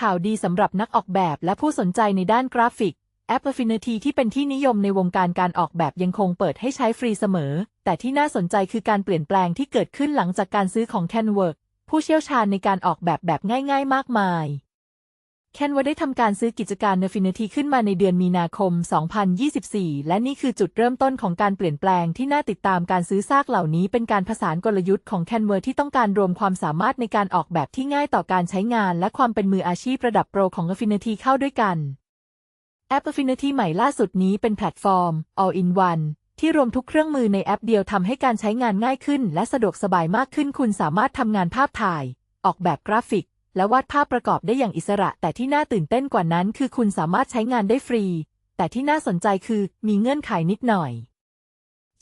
ข่าวดีสำหรับนักออกแบบและผู้สนใจในด้านกราฟิกแอป Affinity ที่เป็นที่นิยมในวงการการออกแบบยังคงเปิดให้ใช้ฟรีเสมอ แต่ที่น่าสนใจคือการเปลี่ยนแปลงที่เกิดขึ้นหลังจากการซื้อของ Canva ผู้เชี่ยวชาญในการออกแบบแบบง่าย ๆ มากมาย Canva ได้ทำการซื้อกิจการ Affinity ขึ้นมาในเดือนมีนาคม 2024 และนี่คือจุดเริ่มต้นของการเปลี่ยนแปลงที่น่าติดตามการซื้อซากเหล่านี้เป็นการผสานกลยุทธ์ของ Canva ที่ต้องการรวมความสามารถในการออกแบบที่ง่ายต่อการใช้งาน และความเป็นมืออาชีพระดับโปรของ Affinity เข้าด้วยกันแอป Affinity ใหม่ล่าสุดนี้เป็นแพลตฟอร์ม All in One ที่รวมทุกเครื่องมือในแอปเดียวทำให้การใช้งานง่ายขึ้น และสะดวกสบายมากขึ้น คุณสามารถทำงานภาพถ่าย ออกแบบกราฟิก และวาดภาพประกอบได้อย่างอิสระ แต่ที่น่าตื่นเต้นกว่านั้น คือคุณสามารถใช้งานได้ฟรี แต่ที่น่าสนใจคือมีเงื่อนไขนิดหน่อย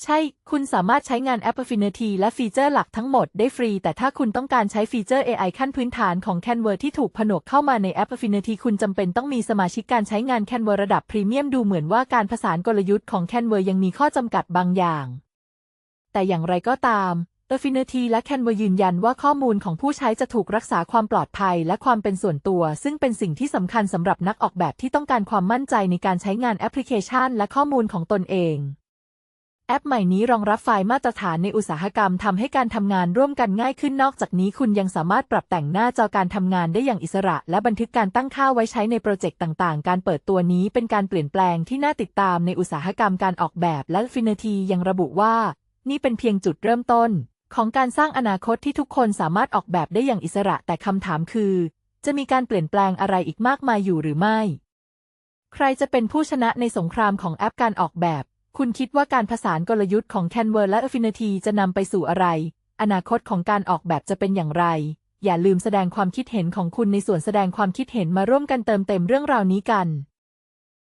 ใช่ คุณสามารถใช้งานแอป Affinity และฟีเจอร์หลักทั้งหมดได้ฟรี แต่ถ้าคุณต้องการใช้ฟีเจอร์ AI ขั้นพื้นฐานของ Canva ที่ถูกผนวกเข้ามาในแอป Affinity คุณจำเป็นต้องมีสมาชิกการใช้งาน Canva ระดับพรีเมียมดูเหมือนว่าการผสานกลยุทธ์ของ Canva ยังมีข้อจำกัดบางอย่าง แต่อย่างไรก็ตาม Affinity และ Canva ยืนยันว่าข้อมูลของผู้ใช้จะถูกรักษาความปลอดภัยและความเป็นส่วนตัว ซึ่งเป็นสิ่งที่สำคัญสำหรับนักออกแบบที่ต้องการความมั่นใจในการใช้งานแอปพลิเคชันและข้อมูลของตนเอง แอปใหม่นี้รองรับไฟล์มาตรฐานในอุตสาหกรรมทำให้การทำงานร่วมกันง่ายขึ้นนอกจากนี้คุณยังสามารถปรับแต่งหน้าจอการทำงานได้อย่างอิสระ และบันทึกการตั้งค่าไว้ใช้ในโปรเจกต์ต่างๆ การเปิดตัวนี้เป็นการเปลี่ยนแปลงที่น่าติดตามในอุตสาหกรรมการออกแบบและฟินทียังระบุว่า นี่เป็นเพียงจุดเริ่มต้น ของการสร้างอนาคตที่ทุกคนสามารถออกแบบได้อย่างอิสระแต่คำถามคือ จะมีการเปลี่ยนแปลงอะไรอีกมากมายอยู่หรือไม่ ใครจะเป็นผู้ชนะในสงครามของแอปการออกแบบ คุณคิดว่าการผสานกลยุทธ์ของ Canva และ Affinity จะนำไปสู่อะไร อนาคตของการออกแบบจะเป็นอย่างไร อย่าลืมแสดงความคิดเห็นของคุณในส่วนแสดงความคิดเห็นมาร่วมกันเติมเต็มเรื่องราวนี้กัน